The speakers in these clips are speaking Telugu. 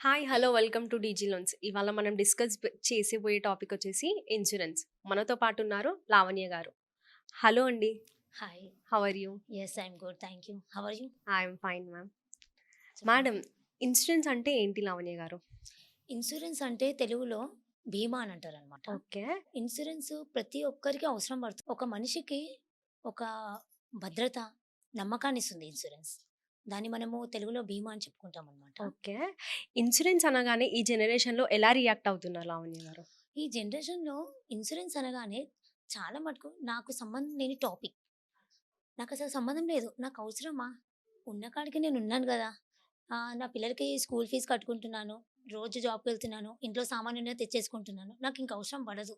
Hi hello welcome to DG loans. ఇవాళ మనం డిస్కస్ చేసేబోయే టాపిక్ వచ్చేసి ఇన్సూరెన్స్. మనతో పాటు ఉన్నారు లావణ్య గారు. హలో అండి. Hi. How are you yes I'm good thank you how are you I'm fine ma'am madam insurance అంటే ఏంటి లావణ్య గారు? ఇన్సూరెన్స్ అంటే తెలుగులో బీమా అని అంటారు అనమాట ఓకే. ఇన్సూరెన్స్ ప్రతి ఒక్కరికి అవసరం పడుతుంది. ఒక మనిషికి ఒక భద్రత నమ్మకాన్ని ఇస్తుంది ఇన్సూరెన్స్. దాన్ని మనము తెలుగులో బీమా అని చెప్పుకుంటాం అనమాట ఓకే. ఇన్సూరెన్స్ అనగానే ఈ జనరేషన్లో ఎలా రియాక్ట్ అవుతున్నారు లావణ్య గారు? ఈ జనరేషన్లో ఇన్సూరెన్స్ అనగానే చాలా మటుకు నాకు సంబంధం లేని టాపిక్. నాకు అసలు సంబంధం లేదు. నాకు అవసరమా? ఉన్న కాడికి నేను ఉన్నాను కదా. నా పిల్లలకి స్కూల్ ఫీజు కట్టుకుంటున్నాను. రోజు జాబ్కి వెళ్తున్నాను ఇంట్లో సామాన్యంగా తెచ్చేసుకుంటున్నాను నాకు ఇంక అవసరం పడదు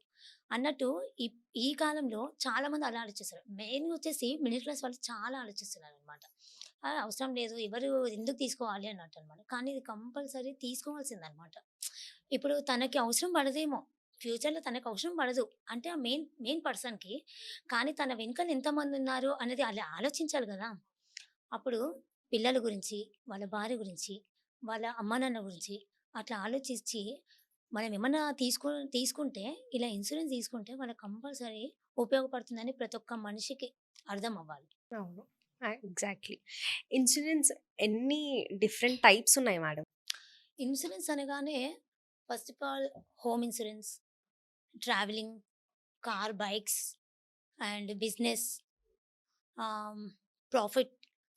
అన్నట్టు ఈ ఈ కాలంలో చాలా మంది అలా ఆలోచిస్తారు. మెయిన్ వచ్చేసి మిడిల్ క్లాస్ వాళ్ళు చాలా ఆలోచిస్తున్నారు అనమాట అవసరం లేదు ఎవరు ఎందుకు తీసుకోవాలి? అన్నట్టు అనమాట కానీ ఇది కంపల్సరీ తీసుకోవాల్సింది అనమాట ఇప్పుడు తనకి అవసరం పడదేమో ఫ్యూచర్లో తనకు అవసరం పడదు అంటే ఆ మెయిన్ మెయిన్ పర్సన్కి కానీ తన వెనుకలు ఎంతమంది ఉన్నారు అనేది అలా ఆలోచించాలి కదా. అప్పుడు పిల్లల గురించి వాళ్ళ భార్య గురించి వాళ్ళ అమ్మ నాన్న గురించి అట్లా ఆలోచించి మనం ఏమన్నా తీసుకు తీసుకుంటే ఇలా ఇన్సూరెన్స్ తీసుకుంటే వాళ్ళకి కంపల్సరీ ఉపయోగపడుతుందని ప్రతి ఒక్క మనిషికి అర్థం అవ్వాలి. అవును. ఎగ్జాక్ట్లీ. ఇన్సూరెన్స్ ఎన్ని డిఫరెంట్ టైప్స్ ఉన్నాయి మేడం? ఇన్సూరెన్స్ అనగానే first of all home insurance travelling car bikes and business profit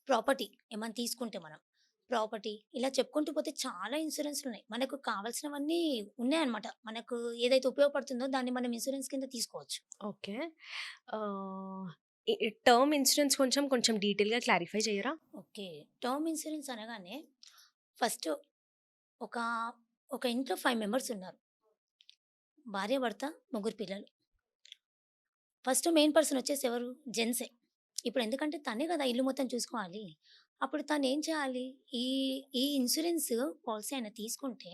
property ఏమైనా తీసుకుంటే మనం. ప్రాపర్టీ. ఇలా చెప్పుకుంటూ పోతే చాలా ఇన్సూరెన్స్లు ఉన్నాయి మనకు కావాల్సినవన్నీ ఉన్నాయన్నమాట. మనకు ఏదైతే ఉపయోగపడుతుందో దాన్ని మనం ఇన్సూరెన్స్ కింద తీసుకోవచ్చు. ఓకే. టర్మ్ ఇన్సూరెన్స్ కొంచెం కొంచెం డీటెయిల్గా క్లారిఫై చేయరా? ఓకే. టర్మ్ ఇన్సూరెన్స్ అనగానే ఫస్ట్ ఒక ఒక ఇంట్లో ఫైవ్ మెంబర్స్ ఉన్నారు. భార్య భర్త ముగ్గురు పిల్లలు. ఫస్ట్ మెయిన్ పర్సన్ వచ్చేసి ఎవరు? జెంట్సే. ఇప్పుడు ఎందుకంటే తనే కదా ఇల్లు మొత్తం చూసుకోవాలి. అప్పుడు తను ఏం చేయాలి? ఈ ఈ ఇన్సూరెన్స్ పాలసీ ఆయన తీసుకుంటే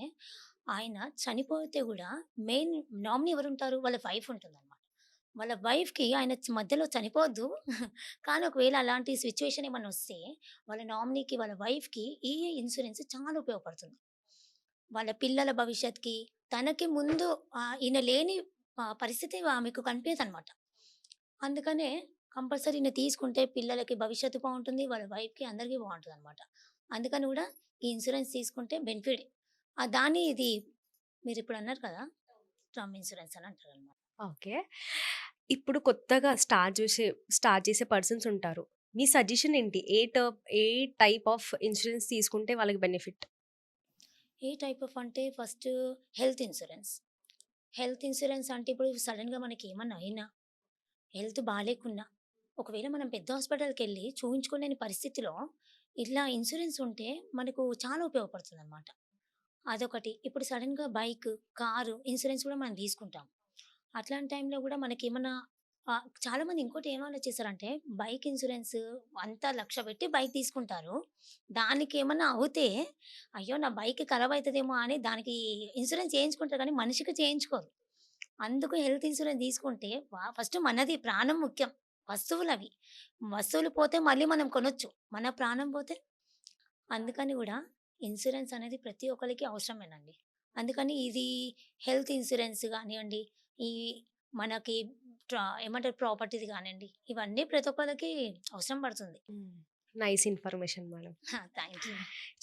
ఆయన చనిపోతే కూడా మెయిన్ నామినీ ఎవరు ఉంటారు వాళ్ళ వైఫ్ ఉంటుందన్నమాట. వాళ్ళ వైఫ్కి ఆయన మధ్యలో చనిపోవద్దు కానీ ఒకవేళ అలాంటి సిచ్యువేషన్ ఏమైనా వస్తే వాళ్ళ నామినీకి వాళ్ళ వైఫ్కి ఈ ఇన్సూరెన్స్ చాలా ఉపయోగపడుతుంది. వాళ్ళ పిల్లల భవిష్యత్కి తనకి ముందు ఈయన లేని పరిస్థితి ఆమెకు కనిపించదు అనమాట అందుకనే కంపల్సరీ ఈయన తీసుకుంటే పిల్లలకి భవిష్యత్తు బాగుంటుంది వాళ్ళ వైఫ్కి అందరికీ బాగుంటుంది అనమాట అందుకని కూడా ఈ ఇన్సూరెన్స్ తీసుకుంటే బెనిఫిట్. దాన్ని ఇది మీరు ఇప్పుడు అన్నారు కదా టర్మ్ ఇన్సూరెన్స్ అని అంటారు అనమాట ఓకే. ఇప్పుడు కొత్తగా స్టార్ట్ చేసే స్టార్ట్ చేసే పర్సన్స్ ఉంటారు. మీ సజెషన్ ఏంటి? ఏ టర్మ్ ఏ టైప్ ఆఫ్ ఇన్సూరెన్స్ తీసుకుంటే వాళ్ళకి బెనిఫిట్? ఏ టైప్ ఆఫ్ అంటే first health insurance. Health insurance అంటే ఇప్పుడు సడన్గా మనకి ఏమన్నా అయినా హెల్త్ బాగాలేకున్నా ఒకవేళ మనం పెద్ద హాస్పిటల్కి వెళ్ళి చూపించుకోలేని పరిస్థితిలో ఇట్లా ఇన్సూరెన్స్ ఉంటే మనకు చాలా ఉపయోగపడుతుంది అనమాట అదొకటి. ఇప్పుడు సడన్గా బైక్ కారు ఇన్సూరెన్స్ కూడా మనం తీసుకుంటాం. అట్లాంటి టైంలో కూడా మనకి ఏమన్నా చాలామంది ఇంకోటి ఏం ఆలోచిస్తారంటే బైక్ ఇన్సూరెన్స్ అంతా లక్ష పెట్టి బైక్ తీసుకుంటారు. దానికి ఏమన్నా అవుతే అయ్యో నా బైక్ ఖరాబ్ అవుతుందేమో అని దానికి ఇన్సూరెన్స్ చేయించుకుంటారు కానీ మనిషికి చేయించుకోరు. అందుకు హెల్త్ ఇన్సూరెన్స్ తీసుకుంటే ఫస్ట్ మనది ప్రాణం ముఖ్యం. వస్తువులు అవి వస్తువులు పోతే మళ్ళీ మనం కొనొచ్చు. మన ప్రాణం పోతే అందుకని కూడా ఇన్సూరెన్స్ అనేది ప్రతి ఒక్కరికి అవసరమేనండి. అందుకని ఇది హెల్త్ ఇన్సూరెన్స్ కానివ్వండి ఈ మనకి ట్రా- ఏమంటారు ప్రాపర్టీది కానివ్వండి ఇవన్నీ ప్రతి ఒక్కరికి అవసరం పడుతుంది. Nice information madam. Thank you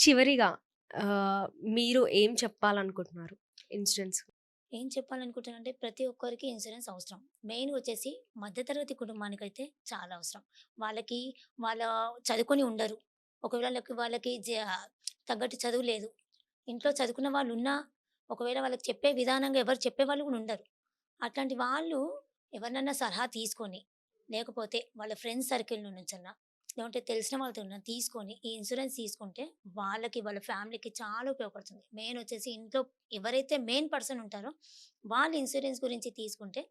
చివరిగా మీరు ఏం చెప్పాలనుకుంటున్నారు ఇన్సూరెన్స్? ఏం చెప్పాలనుకుంటానంటే ప్రతి ఒక్కరికి ఇన్సూరెన్స్ అవసరం. మెయిన్ వచ్చేసి మధ్యతరగతి కుటుంబానికి అయితే చాలా అవసరం. వాళ్ళకి వాళ్ళ చదువుకొని ఉండరు. ఒకవేళ వాళ్ళకి జ- తగ్గట్టు చదువు లేదు. ఇంట్లో చదువుకున్న వాళ్ళు ఉన్నా ఒకవేళ వాళ్ళకి చెప్పే విధానంగా ఎవరు చెప్పే వాళ్ళు కూడా ఉండరు. అట్లాంటి వాళ్ళు ఎవరినన్నా సలహా తీసుకొని లేకపోతే వాళ్ళ ఫ్రెండ్స్ సర్కిల్ నుంచన్నా లేకుంటే తెలిసిన వాళ్ళతో ఉన్న తీసుకొని ఈ ఇన్సూరెన్స్ తీసుకుంటే వాళ్ళకి వాళ్ళ ఫ్యామిలీకి చాలా ఉపయోగపడుతుంది. మెయిన్ వచ్చేసి ఇంట్లో ఎవరైతే మెయిన్ పర్సన్ ఉంటారో వాళ్ళు ఇన్సూరెన్స్ గురించి తీసుకుంటే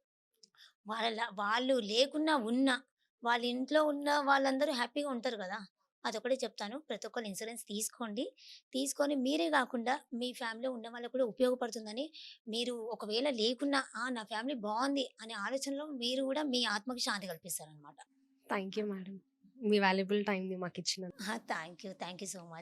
వాళ్ళ వాళ్ళు లేకున్నా ఉన్నా వాళ్ళ ఇంట్లో ఉన్న వాళ్ళందరూ హ్యాపీగా ఉంటారు కదా! అదొకటి చెప్తాను. ప్రతి ఒక్కరు ఇన్సూరెన్స్ తీసుకోండి. తీసుకొని మీరే కాకుండా మీ ఫ్యామిలీలో ఉన్న వాళ్ళకు కూడా ఉపయోగపడుతుందని మీరు ఒకవేళ లేకున్నా నా ఫ్యామిలీ బాగుంది అనే ఆలోచనలో మీరు కూడా మీ ఆత్మకి శాంతి కల్పిస్తారనమాట థ్యాంక్ యూ మేడం. మీ వాల్యుబుల్ టైంని మాకు ఇచ్చిన thank you thank you so much.